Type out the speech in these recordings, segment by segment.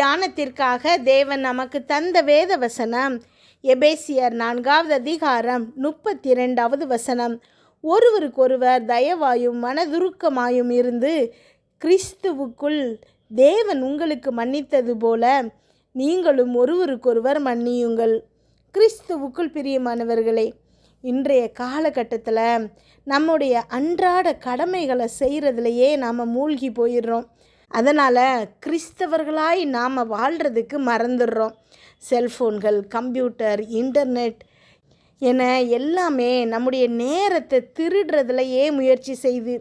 தியானத்திற்காக தேவன் நமக்கு தந்த வேத வசனம். எபேசியர் நான்காவது அதிகாரம் முப்பத்தி இரண்டாவது வசனம். ஒருவருக்கொருவர் தயவாயும் மனதுருக்கமாயும் இருந்து கிறிஸ்துவுக்குள் தேவன் உங்களுக்கு மன்னித்தது போல நீங்களும் ஒருவருக்கொருவர் மன்னியுங்கள். கிறிஸ்துவுக்குள் பிரியமானவர்களே இன்றைய காலகட்டத்தில் நம்முடைய அன்றாட கடமைகளை செய்கிறதுலையே நாம் மூழ்கி போயிடுறோம். அதனால் கிறிஸ்தவர்களாய் நாம் வாழ்கிறதுக்கு மறந்துடுறோம். செல்ஃபோன்கள் கம்ப்யூட்டர் இன்டர்நெட் என எல்லாமே நம்முடைய நேரத்தை திருடுறதுலையே முயற்சி செய்து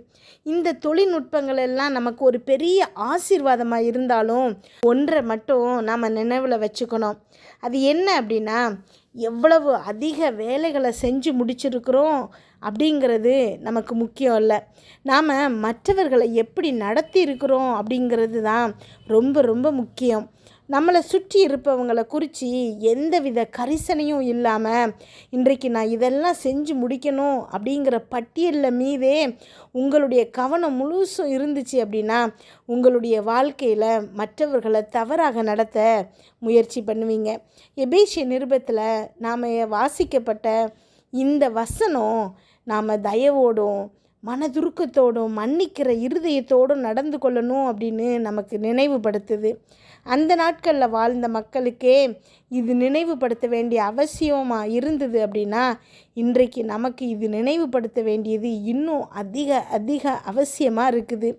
இந்த தொழில்நுட்பங்கள் எல்லாம் நமக்கு ஒரு பெரிய ஆசீர்வாதமாக இருந்தாலும் ஒன்றை மட்டும் நாம் நினைவில் வச்சுக்கணும். அது என்ன அப்படின்னா எவ்வளவு அதிக வேலைகளை செஞ்சு முடிச்சிருக்கிறோம் அப்படிங்கிறது நமக்கு முக்கியம் இல்லை. நாம் மற்றவர்களை எப்படி நடத்தி இருக்கிறோம் அப்படிங்கிறது தான் ரொம்ப ரொம்ப முக்கியம். நம்மளை சுற்றி இருப்பவங்களை குறித்து எந்தவித கரிசனையும் இல்லாமல் இன்றைக்கு நான் இதெல்லாம் செஞ்சு முடிக்கணும் அப்படிங்கிற பட்டியலில் மீதே உங்களுடைய கவனம் முழுசும் இருந்துச்சு அப்படின்னா உங்களுடைய வாழ்க்கையில் மற்றவர்களை தவறாக நடத்த முயற்சி பண்ணுவீங்க. எபேசிய நிருபத்தில் நாம் வாசிக்கப்பட்ட இந்த வசனம் நாம் தயவோடும் மனதுருக்கத்தோடும் மன்னிக்கிற இருதயத்தோடும் நடந்து கொள்ளணும் அப்படின்னு நமக்கு நினைவுபடுத்துது. அந்த நாட்களில் வாழ்ந்த மக்களுக்கே இது நினைவுபடுத்த வேண்டிய அவசியமாக இருந்தது அப்படின்னா இன்றைக்கு நமக்கு இது நினைவுபடுத்த வேண்டியது இன்னும் அதிக அதிக அவசியமாக இருக்குது.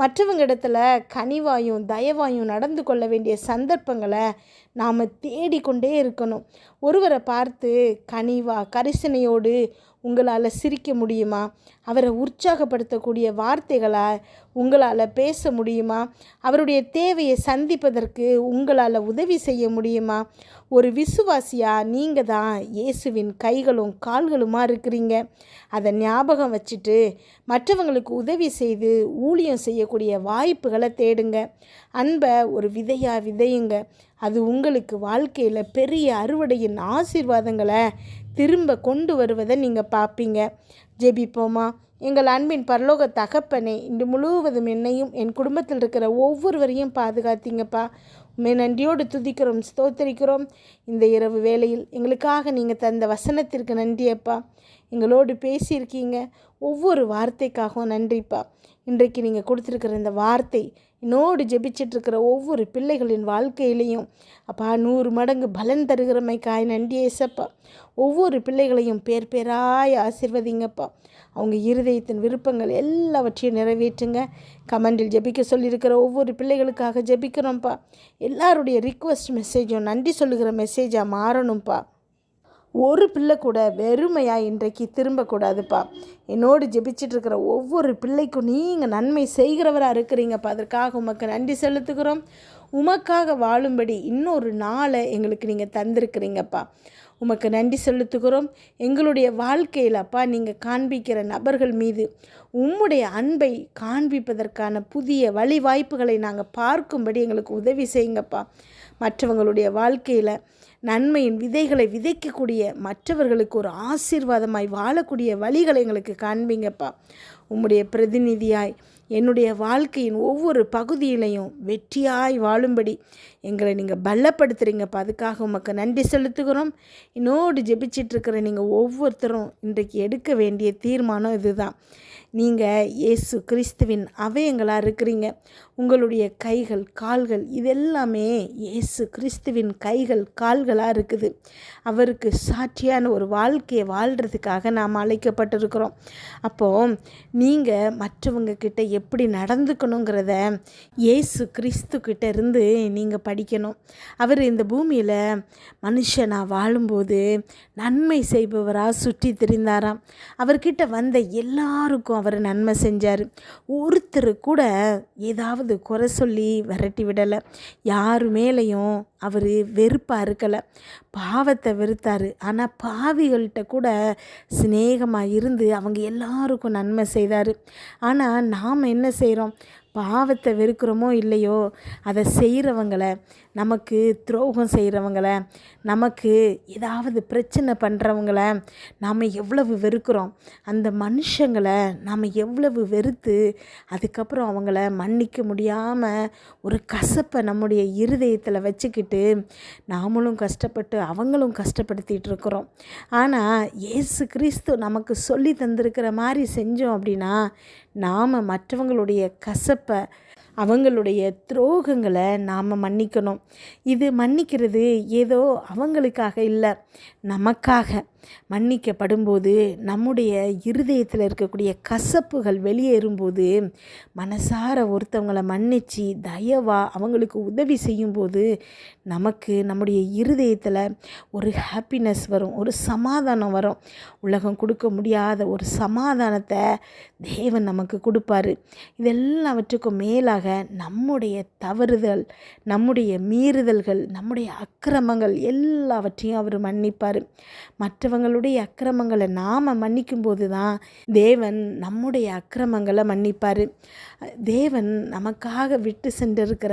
மற்றவங்க இடத்துல கனிவாயும் தயவாயும் நடந்து கொள்ள வேண்டிய சந்தர்ப்பங்களை நாம் தேடிக்கொண்டே இருக்கணும். ஒருவரை பார்த்து கனிவா கரிசனையோடு உங்களால் சிரிக்க முடியுமா? அவரை உற்சாகப்படுத்தக்கூடிய வார்த்தைகளால் உங்களால் பேச முடியுமா? அவருடைய தேவையை சந்திப்பதற்கு உங்களால் உதவி செய்ய முடியுமா? ஒரு விசுவாசியாக நீங்கள் தான் இயேசுவின் கைகளும் கால்களுமாக இருக்கிறீங்க. அதை ஞாபகம் வச்சுட்டு மற்றவங்களுக்கு உதவி செய்து ஊழியம் செய்யக்கூடிய வாய்ப்புகளை தேடுங்க. அன்பை ஒரு விதையாக விதையுங்க. அது உங்களுக்கு வாழ்க்கையில் பெரிய அறுவடையின் ஆசீர்வாதங்களை திரும்ப கொண்டு வருவதை நீங்கள் பார்ப்பீங்க. ஜெபிப்போமா? எங்கள் அன்பின் பரலோக தகப்பனே இன்று முழுவதும் என்னையும் என் குடும்பத்தில் இருக்கிற ஒவ்வொருவரையும் பாதுகாத்தீங்கப்பா. உண்மை நன்றியோடு துதிக்கிறோம் ஸ்தோத்தரிக்கிறோம். இந்த இரவு வேளையில் எங்களுக்காக நீங்கள் தந்த வசனத்திற்கு நன்றியப்பா. எங்களோடு பேசியிருக்கீங்க. ஒவ்வொரு வார்த்தைக்காகவும் நன்றிப்பா. இன்றைக்கு நீங்கள் கொடுத்துருக்கிற இந்த வார்த்தை என்னோடு ஜெபிச்சிட்ருக்கிற ஒவ்வொரு பிள்ளைகளின் வாழ்க்கையிலையும் அப்பா நூறு மடங்கு பலன் தருகிறமைக்காய் நன்றி ஏசப்பா ஒவ்வொரு பிள்ளைகளையும் பேர் பேராய் ஆசிர்வதிங்கப்பா. அவங்க இருதயத்தின் விருப்பங்கள் எல்லாவற்றையும் நிறைவேற்றுங்க. கமெண்டில் ஜெபிக்க சொல்லியிருக்கிற ஒவ்வொரு பிள்ளைகளுக்காக ஜெபிக்கிறோம்ப்பா. எல்லாருடைய ரிக்வஸ்ட் மெசேஜும் நன்றி சொல்லுகிற மெசேஜாக மாறணும்ப்பா ஒரு பிள்ளை கூட வெறுமையாக இன்றைக்கு திரும்பக்கூடாதுப்பா. என்னோடு ஜெபிச்சிட்டு இருக்கிற ஒவ்வொரு பிள்ளைக்கும் நீங்கள் நன்மை செய்கிறவராக இருக்கிறீங்கப்பா. அதற்காக உமக்கு நன்றி செலுத்துகிறோம். உமக்காக வாழும்படி இன்னொரு நாளை எங்களுக்கு நீங்கள் தந்திருக்கிறீங்கப்பா. உமக்கு நன்றி செலுத்துகிறோம். எங்களுடைய வாழ்க்கையில் அப்பா நீங்கள் காண்பிக்கிற நபர்கள் மீது உம்முடைய அன்பை காண்பிப்பதற்கான புதிய வழிவாய்ப்புகளை நாங்கள் பார்க்கும்படி எங்களுக்கு உதவி செய்யுங்கப்பா. மற்றவங்களுடைய வாழ்க்கையில் நன்மையின் விதைகளை விதைக்கக்கூடிய மற்றவர்களுக்கு ஒரு ஆசீர்வாதமாய் வாழக்கூடிய வழிகளை எங்களுக்கு காண்பீங்கப்பா. உம்முடைய பிரதிநிதியாய் என்னுடைய வாழ்க்கையின் ஒவ்வொரு பகுதியிலையும் வெற்றியாய் வாழும்படி எங்களை நீங்கள் பலப்படுத்துகிறீங்கப்பா அதுக்காக உமக்கு நன்றி செலுத்துகிறோம். இன்னோடு ஜெபிச்சிட்ருக்கிற நீங்கள் ஒவ்வொருத்தரும் இன்றைக்கு எடுக்க வேண்டிய தீர்மானம் இதுதான். நீங்கள் இயேசு கிறிஸ்துவின் அவயங்களாக இருக்கிறீங்க. உங்களுடைய கைகள் கால்கள் இதெல்லாமே இயேசு கிறிஸ்துவின் கைகள் கால்களாக இருக்குது. அவருக்கு சாட்சியான ஒரு வாழ்க்கையை வாழ்கிறதுக்காக நாம் அழைக்கப்பட்டிருக்கிறோம். அப்போது நீங்கள் மற்றவங்க கிட்ட எப்படி நடந்துக்கணுங்கிறத இயேசு கிறிஸ்து கிட்ட இருந்து நீங்கள் படிக்கணும். அவர் இந்த பூமியில் மனுஷனாக வாழும்போது நன்மை செய்பவராக சுற்றி திரிந்தாராம். அவர்கிட்ட வந்த எல்லாருக்கும் அவர் நன்மை செஞ்சார். ஒருத்தர் கூட ஏதாவது குறை சொல்லி விரட்டி விடலை. யார் மேலேயும் அவர் வெறுப்பாக இருக்கலை. பாவத்தை வெறுத்தார். ஆனால் பாவிகள்கிட்ட கூட சிநேகமாக இருந்து அவங்க எல்லாருக்கும் நன்மை செய்தார். ஆனால் நாம் என்ன செய்கிறோம் பாவத்தை வெறுக்கிறோமோ இல்லையோ அதை செய்கிறவங்களை நமக்கு துரோகம் செய்கிறவங்கள நமக்கு ஏதாவது பிரச்சனை பண்ணுறவங்கள நாம் எவ்வளவு வெறுக்கிறோம். அந்த மனுஷங்களை நாம் எவ்வளவு வெறுத்து அதுக்கப்புறம் அவங்கள மன்னிக்க முடியாமல் ஒரு கசப்பை நம்முடைய இருதயத்தில் வச்சுக்கிட்டு நாமளும் கஷ்டப்பட்டு அவங்களும் கஷ்டப்படுத்திகிட்டு இருக்கிறோம். ஆனால் இயேசு கிறிஸ்து நமக்கு சொல்லி தந்திருக்கிற மாதிரி செஞ்சோம் அப்படின்னா நாம் மற்றவங்களுடைய கசப்பை அவங்களுடைய துரோகங்களை நாம் மன்னிக்கணும். இது மன்னிக்கிறது ஏதோ அவங்களுக்காக இல்லை நமக்காக. மன்னிக்கப்படும்போது நம்முடைய இருதயத்தில் இருக்கக்கூடிய கசப்புகள் வெளியேறும்போது மனசார ஒருத்தவங்களை மன்னித்து தயவாக அவங்களுக்கு உதவி செய்யும்போது நமக்கு நம்முடைய இருதயத்தில் ஒரு ஹாப்பினஸ் வரும் ஒரு சமாதானம் வரும். உலகம் கொடுக்க முடியாத ஒரு சமாதானத்தை தேவன் நமக்கு கொடுப்பாரு. இதெல்லாவற்றுக்கும் மேலாக நம்முடைய தவறுதல் நம்முடைய மீறுதல்கள் நம்முடைய அக்கிரமங்கள் எல்லாவற்றையும் அவர் மன்னிப்பார். மற்ற மற்றவங்களுடைய அக்கிரமங்களை நாம் மன்னிக்கும்போது தான் தேவன் நம்முடைய அக்கிரமங்களை மன்னிப்பார். தேவன் நமக்காக விட்டு சென்றிருக்கிற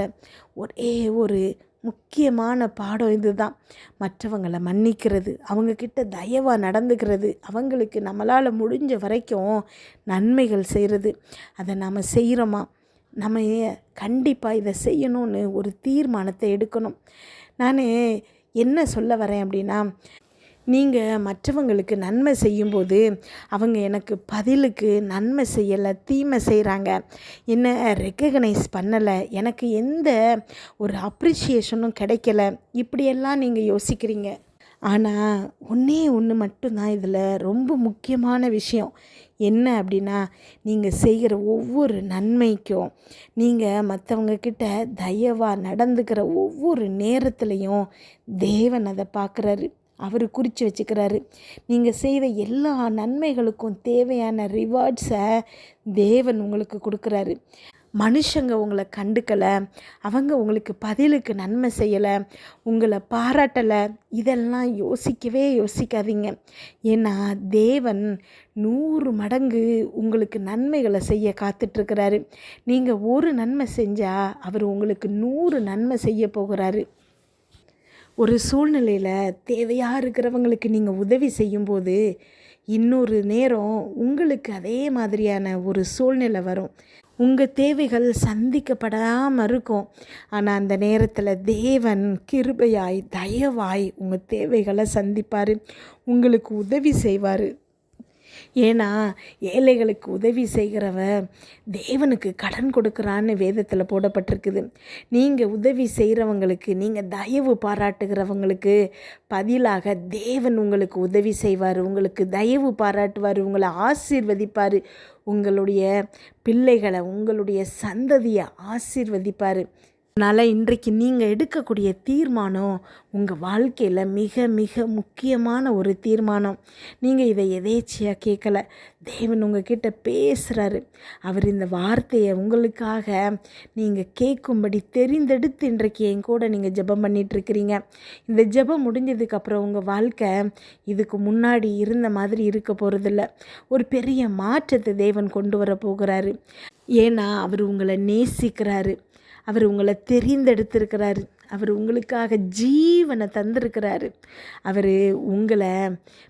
ஒரே ஒரு முக்கியமான பாடம் இதுதான். மற்றவங்களை மன்னிக்கிறது அவங்கக்கிட்ட தயவாக நடந்துக்கிறது அவங்களுக்கு நம்மளால் முடிஞ்ச வரைக்கும் நன்மைகள் செய்கிறது அதை நாம் செய்கிறோமா நம்ம கண்டிப்பாக இதை செய்யணும்னு ஒரு தீர்மானத்தை எடுக்கணும். நான் என்ன சொல்ல வரேன் அப்படின்னா நீங்கள் மற்றவங்களுக்கு நன்மை செய்யும்போது அவங்க எனக்கு பதிலுக்கு நன்மை செய்யலை தீமை செய்கிறாங்க என்ன ரெக்கக்னைஸ் பண்ணலை. எனக்கு எந்த ஒரு அப்ரிஷியேஷனும் கிடைக்கல. இப்படியெல்லாம் நீங்கள் யோசிக்கிறீங்க. ஆனால் ஒன்றே ஒன்று மட்டும்தான் இதில் ரொம்ப முக்கியமான விஷயம். என்ன அப்படின்னா நீங்கள் செய்கிற ஒவ்வொரு நன்மைக்கும் நீங்கள் மற்றவங்கக்கிட்ட தயவாக நடந்துக்கிற ஒவ்வொரு நேரத்துலையும் தேவன் அதை பார்க்குறாரு அவர் குறித்து வச்சுக்கிறாரு. நீங்கள் செய்வ எல்லா நன்மைகளுக்கும் தேவையான ரிவார்ட்ஸை தேவன் உங்களுக்கு கொடுக்குறாரு. மனுஷங்க உங்களை கண்டுக்கலை அவங்க உங்களுக்கு பதிலுக்கு நன்மை செய்யலை உங்களை பாராட்டலை இதெல்லாம் யோசிக்கவே யோசிக்காதீங்க. ஏன்னா தேவன் நூறு மடங்கு உங்களுக்கு நன்மைகளை செய்ய காத்துட்ருக்கிறாரு. நீங்கள் ஒரு நன்மை செஞ்சால் அவர் உங்களுக்கு நூறு நன்மை செய்ய போகிறாரு. ஒரு சூழ்நிலையில் தேவையாக இருக்கிறவங்களுக்கு நீங்கள் உதவி செய்யும்போது இன்னொரு நேரம் உங்களுக்கு அதே மாதிரியான ஒரு சூழ்நிலை வரும். உங்கள் தேவைகள் சந்திக்கப்படாமல் இருக்கும். ஆனால் அந்த நேரத்தில் தேவன் கிருபையாய் தயவாய் உங்கள் தேவைகளை சந்திப்பார். உங்களுக்கு உதவி செய்வார். ஏன்னா ஏழைகளுக்கு உதவி செய்கிறவ தேவனுக்கு கடன் கொடுக்குறான்னு வேதத்தில் போடப்பட்டிருக்குது. நீங்கள் உதவி செய்கிறவங்களுக்கு நீங்கள் தயவு பாராட்டுகிறவங்களுக்கு பதிலாக தேவன் உங்களுக்கு உதவி செய்வார் உங்களுக்கு தயவு பாராட்டுவார் உங்களை ஆசீர்வதிப்பார் உங்களுடைய பிள்ளைகளை உங்களுடைய சந்ததியை ஆசீர்வதிப்பார். அதனால் இன்றைக்கு நீங்கள் எடுக்கக்கூடிய தீர்மானம் உங்கள் வாழ்க்கையில் மிக மிக முக்கியமான ஒரு தீர்மானம். நீங்கள் இதை எதேச்சியாக கேட்கல தேவன் உங்ககிட்ட பேசுகிறாரு அவர் இந்த வார்த்தையை உங்களுக்காக நீங்கள் கேட்கும்படி தெரிந்தெடுத்து இன்றைக்கு என் கூட நீங்கள் ஜெபம் பண்ணிகிட்ருக்கிறீங்க இந்த ஜெபம் முடிஞ்சதுக்கப்புறம் உங்கள் வாழ்க்கை இதுக்கு முன்னாடி இருந்த மாதிரி இருக்க போகிறதில்ல ஒரு பெரிய மாற்றத்தை தேவன் கொண்டு வர போகிறாரு ஏன்னா அவர் உங்களை நேசிக்கிறாரு. அவர் உங்களை தெரிந்தெடுத்திருக்கிறாரு. அவர் உங்களுக்காக ஜீவனை தந்திருக்கிறாரு. அவர் உங்களை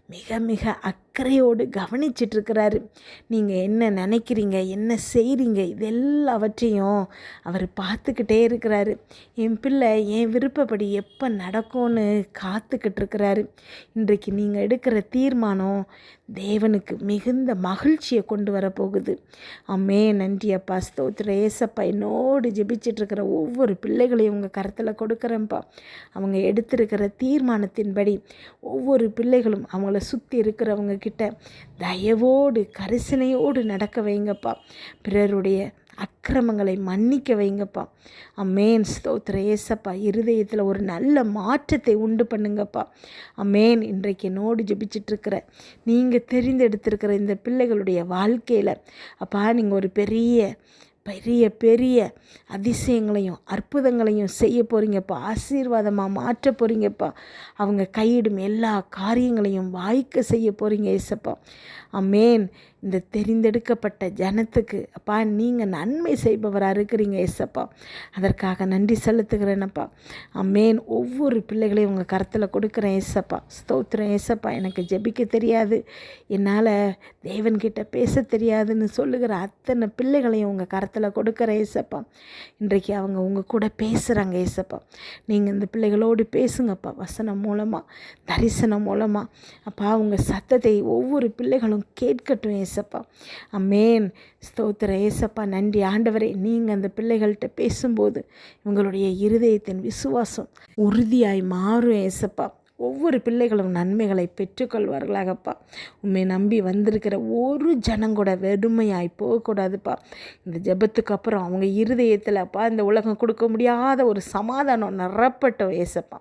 மிக மிக அக் அக்கறையோடு கவனிச்சிட்ருக்கிறாரு. நீங்கள் என்ன நினைக்கிறீங்க? என்ன செய்கிறீங்க இது எல்லாவற்றையும் அவர் பார்த்துக்கிட்டே இருக்கிறாரு. என் பிள்ளை என் விருப்பப்படி எப்போ நடக்கும்னு காத்துக்கிட்டு இருக்கிறாரு இன்றைக்கு நீங்கள் எடுக்கிற தீர்மானம் தேவனுக்கு மிகுந்த மகிழ்ச்சியை கொண்டு வரப்போகுது. அம்மே நன்றி அப்பா ஸ்தோத்திர ஏசப்பா என்னோடு ஜெபிச்சிட்ருக்கிற ஒவ்வொரு பிள்ளைகளையும் உங்கள் கருத்தில் கொடுக்குறேன்ப்பா. அவங்க எடுத்திருக்கிற தீர்மானத்தின்படி ஒவ்வொரு பிள்ளைகளும் அவங்கள சுற்றி இருக்கிறவங்க கிட்ட தயவோடு கரிசனையோடு நடக்க வைங்கப்பா. பிறருடைய அக்கிரமங்களை மன்னிக்க வைங்கப்பா. அம்மேன் ஸ்தோத்திர ஏசப்பா இருதயத்தில் ஒரு நல்ல மாற்றத்தை உண்டு பண்ணுங்கப்பா. அம்மேன் இன்றைக்கு என்னோடு ஜபிச்சிட்ருக்கிற நீங்கள் தெரிந்தெடுத்திருக்கிற இந்த பிள்ளைகளுடைய வாழ்க்கையில் அப்பா நீங்கள் ஒரு பெரிய பெரிய பெரிய அதிசயங்களையும் அற்புதங்களையும் செய்ய போகிறீங்கப்பா ஆசீர்வாதமாக மாற்ற போகிறீங்கப்பா அவங்க கையிடும் எல்லா காரியங்களையும் வாய்க்க செய்ய போகிறீங்க ஏசப்பா. அமேன் இந்த தெரிந்தெடுக்கப்பட்ட ஜனத்துக்கு அப்பா நீங்கள் நன்மை செய்பவராக இருக்கிறீங்க ஏசப்பா. அதற்காக நன்றி செலுத்துகிறேனப்பா அம்மேன் ஒவ்வொரு பிள்ளைகளையும் உங்கள் கரத்தில் கொடுக்குறேன் ஏசப்பா. ஸ்தோத்திரம் ஏசப்பா. எனக்கு ஜெபிக்க தெரியாது. என்னால் தேவன்கிட்ட பேச தெரியாதுன்னு சொல்லுகிற அத்தனை பிள்ளைகளையும் உங்கள் கரத்தில் கொடுக்குற ஏசப்பா. இன்றைக்கு அவங்க உங்கள் கூட பேசுகிறாங்க ஏசப்பா. நீங்கள் இந்த பிள்ளைகளோடு பேசுங்கப்பா வசனம் மூலமாக தரிசனம் மூலமாக அப்பா உங்கள் சத்தத்தை ஒவ்வொரு பிள்ளைகளும் கேட்கட்டும் ஏசப்பா. அம்மேன் ஸ்தோத்திர ஏசப்பா நன்றி. ஆண்டவரே நீங்கள் அந்த பிள்ளைகள்கிட்ட பேசும்போது இவங்களுடைய இருதயத்தின் விசுவாசம் உறுதியாய் மாறும் ஏசப்பா. ஒவ்வொரு பிள்ளைகளும் நன்மைகளை பெற்றுக்கொள்வார்களாகப்பா. உண்மை நம்பி வந்திருக்கிற ஒரு ஜனங்கூட வெறுமையாய் போகக்கூடாதுப்பா. இந்த ஜபத்துக்கு அப்புறம் அவங்க இருதயத்தில் அப்பா இந்த உலகம் கொடுக்க முடியாத ஒரு சமாதானம் நிரப்பட்டும் ஏசப்பா.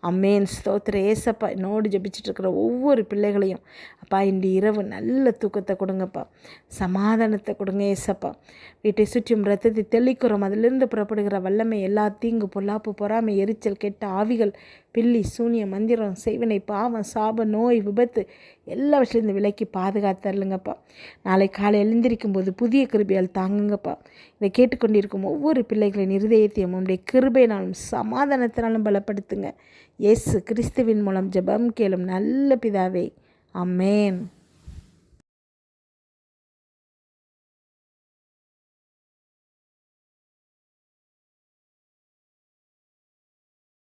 அம்மேன் ஸ்தோத்திர ஏசப்பா என்னோடு ஜெபிச்சுட்டு இருக்கிற ஒவ்வொரு பிள்ளைகளையும் அப்பா இன்று இரவு நல்ல தூக்கத்தை கொடுங்கப்பா. சமாதானத்தை கொடுங்க ஏசப்பா. வீட்டை சுற்றியும் ரத்தத்தை தெளிக்கிறோம். அதிலிருந்து புறப்படுகிற வல்லமை எல்லா தீங்கு பொல்லாப்பு பொறாமை எரிச்சல் கெட்ட ஆவிகள் பில்லி சூனிய மந்திரம் செய்வினை பாவம் சாப நோய் விபத்து எல்லாவற்றிலிருந்து விலைக்கு பாதுகாத்தரலுங்கப்பா நாளை காலை எழுந்திருக்கும் போது புதிய கிருபையால் தாங்குங்கப்பா. இதை கேட்டுக்கொண்டிருக்கும் ஒவ்வொரு பிள்ளைகளின் இருதயத்தையும் உங்களுடைய கிருபையினாலும் சமாதானத்தினாலும் பலப்படுத்துங்க. இயேசு கிறிஸ்துவின் மூலம் ஜெபம் கேளும் நல்ல பிதாவே. அம்மேன்